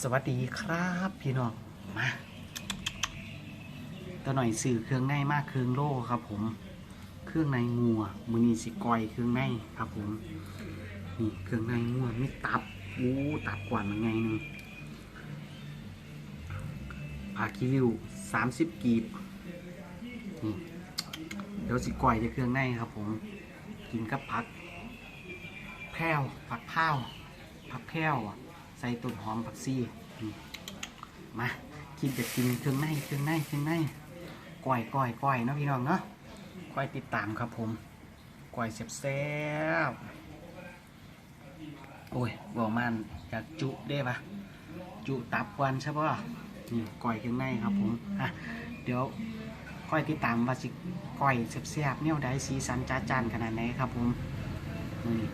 สวัสดีครับพี่น้องมาตะหน่อยสื่อเครื่องในมากเครื่องโล่ครับ ผม เครื่องในงัวมือนีสิกอยเครื่องในครับ ผมนี่เครื่องในงัวมีตับอู้ตับกว่ามันไงหนึงผาคิวิวสามสิบกีบนี่เดี๋ยวสิกอยในเครื่องในครับ ผมกินกับผักแพร่วผักเผาวผักแพร่วอะ ใส่ต้นหอมผักซีมาคิดจะกินเครื่องในเครื่องในเครื่องในก้อยก้อยก้อยนะพี่น้องเนาะก้อยติดตามครับผมก้อยแซ่บโอ้ยบอกมันอยากจุได้ปะจุตับวันใช่ปะนี่ก้อยเครื่องในครับผมอะเดี๋ยวก้อยติดตามว่าสิก้อยแซ่บเนี่ยได้สีสันจ้าจานขนาดไหนครับผมนี่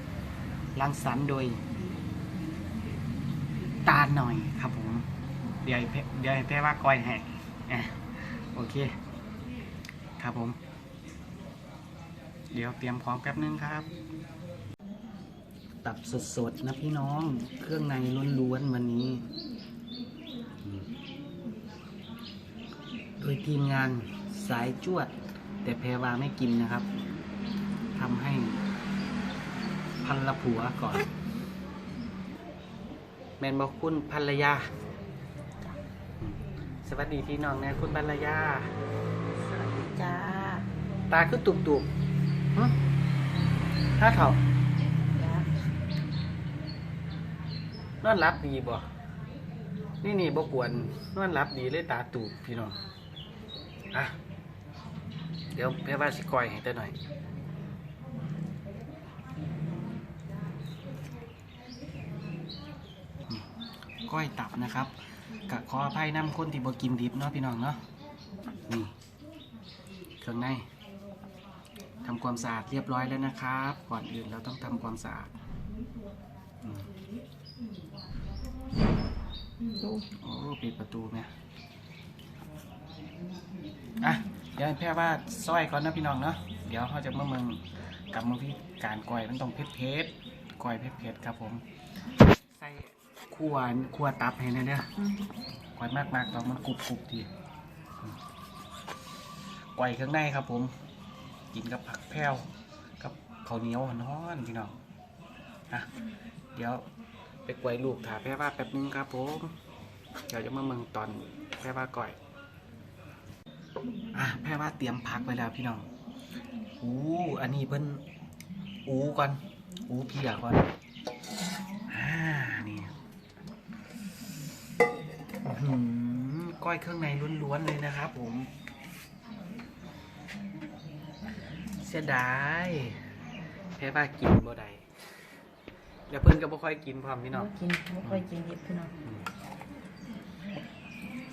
รังสรรค์โดย ตาหน่อยครับผม เดี๋ยวให้แพเดี๋ยวให้แพ้ว่าก้อยให้อะโอเค ครับผม เดี๋ยวเตรียมพร้อมแป๊บนึงครับ ตับสดๆนะพี่น้อง เครื่องในล้วนๆวันนี้อืมโดยทีมงานสายจวด แต่แพรวาไม่กินนะครับทำให้พันละผัวก่อน แมนบอกคุณภรรยาอืมสวัสดีพี่น้องนะคุณภรรยา สวัสดีจ้า ตาคือตุบตุบๆหึถ้าเถ่าจ้านอนรับดีบ่ นี่นี่บ่กวนนอนรับดีเลยตาตูบพี่น้อง อะ เดี๋ยวแม่ว่าสิก้อยให้เต้หน่อย ก้อยตับนะครับกะขออภัยน้ำคนที่บ่กินดิบเนาะพี่น้องเนาะนี่เครื่องในทำความสะอาดเรียบร้อยแล้วนะครับ ก่อนอื่นเราต้องทำความสะอาดโอ้ปิดประตูไหมอะเดี๋ยวแพ่ว่าซอยก่อนนะพี่น้องเนาะเดี๋ยวเขาจะมาเมืองกับมือพี่การก้อยมันต้องเผ็ดเผ็ดก้อยเผ็ดเผ็ดครับผมใส่ ขั่วขั่วตับให้หนะเนี่ยอืมก้อยมากๆเรามันกรุบกรุบๆดีอืมก้อยเครื่องในครับ ผม กินกับผักแพรวกับข้าวเหนียวน้อนๆพี่น้องอะเดี๋ยวไปกวยลูกถาแพร่ว่าแป๊บนึงครับ ผมเดี๋ยวจะมาเมืองตอนแพร่ว่าก่อยอะแพร่ว่าเตรียมพักไว้แล้วพี่น้องอู้อันนี้เพิ่นอูก่อนอูเพียก่อน อ่า นี่อื้อหือ ก้อยเครื่องในล้วนๆเลยนะครับผม เสียดายแพ้ว่ากินบ่ได้แล้วเพิ่นก็บ่ค่อยกินพร้อมพี่น้องกินไม่ค่อยกินเห็ดพี่น้อง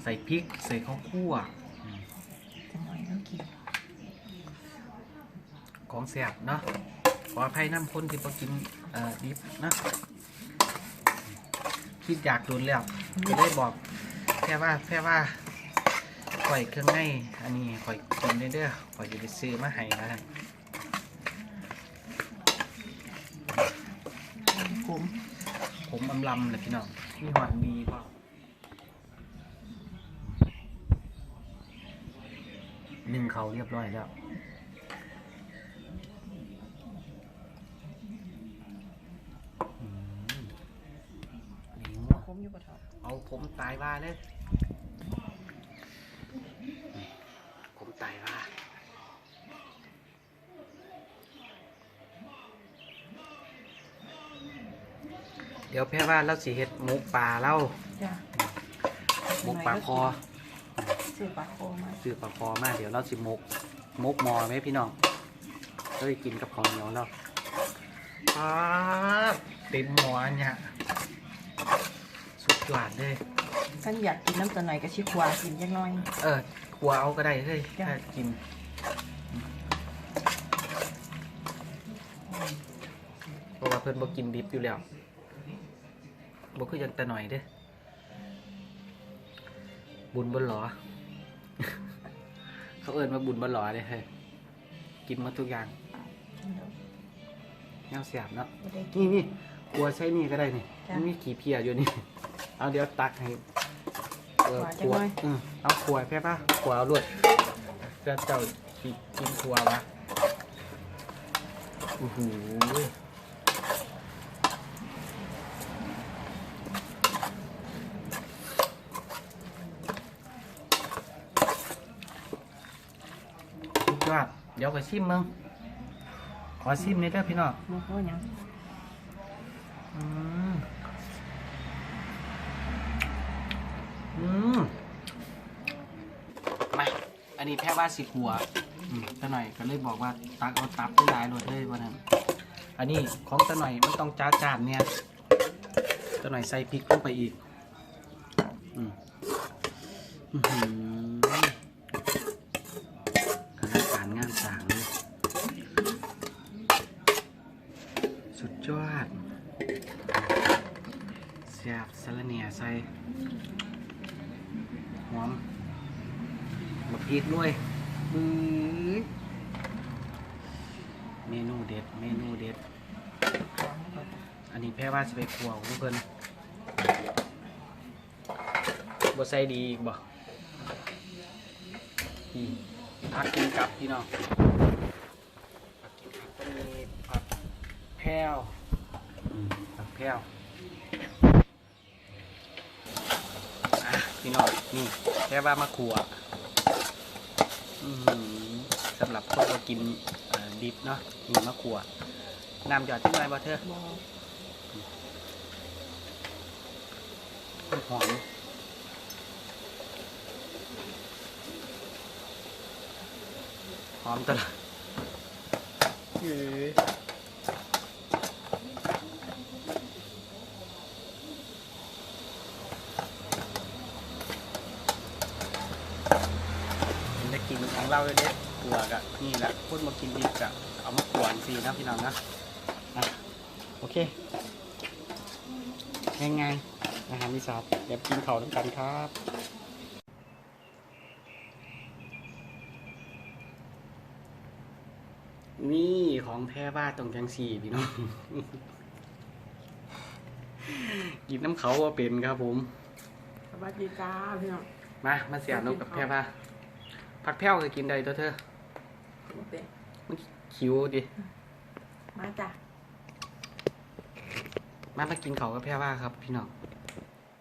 ใส่พริกใส่ข้าวคั่วจังหน่อยต้องกินของแซ่บเนาะขออภัยน้ำคนที่บ่กินเอ่อดิบนะคิดอยากโดนแล้วก็ได้บอก แค่ว่าแค่ว่าข่อยเครื่องในอันนี้ข่อยกินได้เด้อข่อยจะไปซื้อมาให้นะผมผมอำลำเลยพี่น้องมีหวานดีเปล่าหนึ่งเขาเรียบร้อยแล้วอืมหนิวผมอยู่กับเถาเอาผมตายว่าเลย ผมตายว่า เดี๋ยวแพ่ว่าเราสิเฮ็ดหมูป่าเล่าจ้าหมูป่าคอซื้อปลาโคมาซื้อปลาคอมาเดี๋ยวเราสิหมกหมกหมอไหมพี่น้องเราจะกินกับของเหนียวเราป๊าบเต็มหมอเนี่ยสุดยอดเลยฉันอยากกินน้ำตัวไหนก็ชิควากินจังน้อย เออขัวเอาก็ได้เลยจ้ะ ถ้ากินเพราะว่าเพิ่นบ่กินดิบอยู่แล้ว บ่คือยังแต่หน่อยเด้อบุญบนหลอ เขาเอิ้นว่าบุญบนหลอเด้เฮ้ยกินหมาทุกอย่างแนวเสียบเนาะไม่ได้กินนี่นี่กลัวใช้นี่ก็ได้นี่จ้ะมันมีขี้เพียอยู่นี่ เอาเดี๋ยวตักให้เออหวานขจังวเลยอืมเอาขวดแพ่ป่ะขวดเอาลวดจะเจ้ากินกินขวดวะโอ้โหสุดยอด เดี๋ยวขอชิมมึงขอชิมหนี่อยเด้อพี่น้องมันก็ยังอืมอืมมาอันนี้แพ้ว่าสิขัวอืมตาหน่อยก็เลยบอกว่าตักเอาตับได้หลายโหลดเลยวันนั้นอันนี้ของตาหน่อยมันต้องจ้าจานเนี่ยตาหน่อยใส่พริกลงไปอีกอืมอื้อหือคณะการงานสร้างเลย สุดยอดเสียบสะรเนียใส่หอมบักพริกด้วยบื้อเมนูเด็ด เมนูเด็ด อันนี้แพ้ว่าจะไปครัวของเพิ่อนบใส่ดีอีกบ่นี่ผักกินกับพี่น้องผักกินกับก็มีผักแพรวผักแพรวพี่น้องนี่แค่ว่ามาขัวดสำหรับคนเรากินดิบเนาะนี่มะขัวน้ำหยอดที่ไหนบ่เธอหอมหอมตลอดเอ้ยมันได้กิน ของเราเลยเด็ดขัวกะนี่แหละคนมากินดิบกะเอามาขวนฟรีนะพี่น้องนะอะโอเคง่ายๆอาหารอีสานเดี๋ยวกินเขาวน้ำกันครับนี่ของแท้บ้าตรงจังสี่พี่น้องกินน้ำเขาว่าเป็นครับผมสวัสดีจ้าพี่น้องมามาเสียบนกกับแพ้บ้า ผักแพ้วก็กินได้ตัวเธอบ่เป็นมันคิ้วดิมาจ้ะมามากินเขาวกับแพ้บ้าครับ พี่น้อง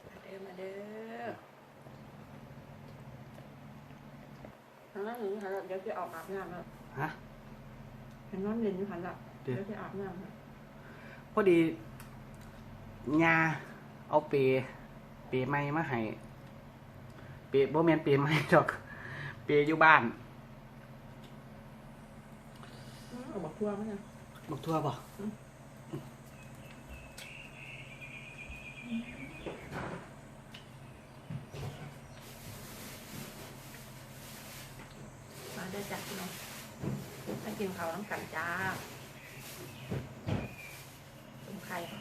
มาเด้อมาเด้อทางนั้นหนูหันหลังเดี๋ยวจะออกอาบน้ำแล้วฮะเห็นน้ำเย็นอยู่หันหลังเดี๋เดี๋ยยว วจะอาบน้ำแล้วพอดียาเอาเปรเปรไม้มาให้เปรบ่แมนเปรไม้ดอก เปรอยู่บ้านอื้อเอาบักทั่วมั้ยนะบอกทั่วบ่มาเด้อจ้ะพี่น้องมากินข้าวน้ำกันจ้าต้มไข่ค่ะ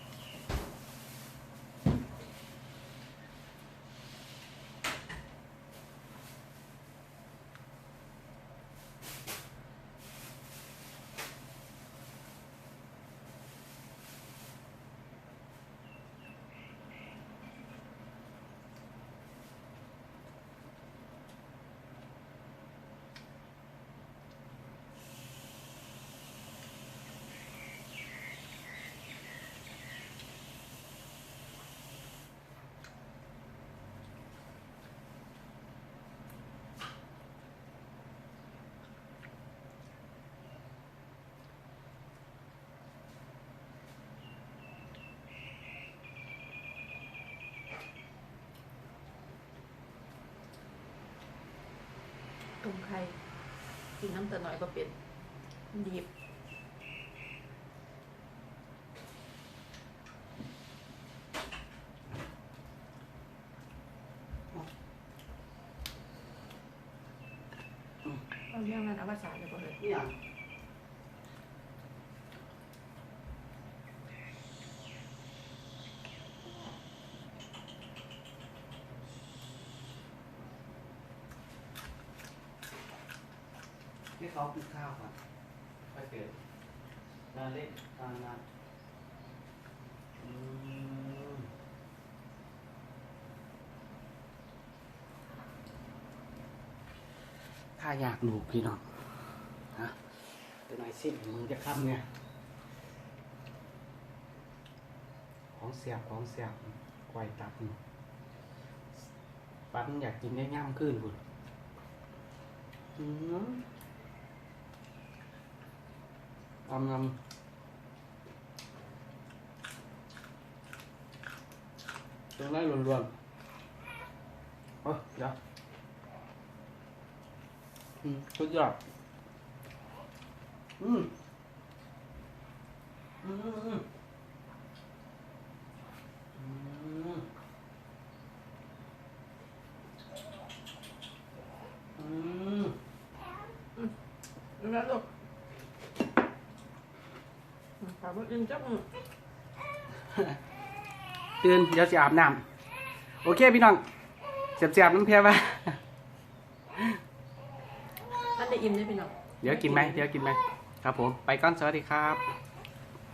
ต้มไข่กินน้ำตาลหน่อยก็เป็นดีบเอาเรื่องนั้นเอาภาษาเลยก็เลยนี่ยั ให้เขากินข้าวก่อนถ้าเกิดนาเล็กนานาถ้าอยากดูพี่น้องนะจะหนสิ้นมึงจะค้ำเนี่ย ของเสียบของเสียบไกวตับปั้นอยากกินได้ง่ามขึ้นบุญอืม อำงำตรงนั้นรวนๆเอ้ยเดี๋ยวอืมสุดยอดอืมอืมอืมอืมอืมดูนะลูก ถามว่าอิ่มจังมือตื่นเดี๋ยวจะอาบน้ำโอเคพี่น้องเสียบๆน้ำเพียบะท่านได้อิ่มได้พี่น้องเดี๋ยวกินไหมเดี๋ยวกินไหมครับผม ไปก่อนสวัสดีครับส